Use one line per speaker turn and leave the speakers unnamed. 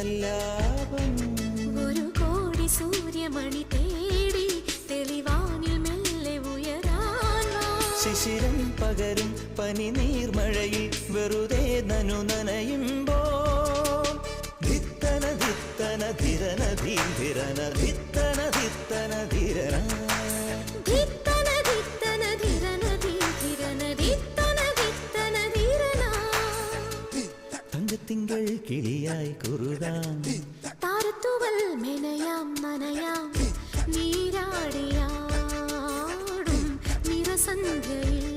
സല്ലാപം ഒരു കോടി സൂര്യമണി തേടി തെളിവാനിൽ മെല്ലെ ഉയരാൻ ശിശിരം പകരും പനി നീർമഴയിൽ വെറുതെ നനു നനയുമ്പോ ധിത്തന ധിത്തന ധിരന
ധീ ധിരന ധിത്തന ധിത്തന ധിരന.
തങ്കത്തിങ്കൾ കിളിയായി കുറുകാം.
താരത്തുവൽ മെനയാം നനയാം നീരാടിയാടും നിറസന്ധ്യയിൽ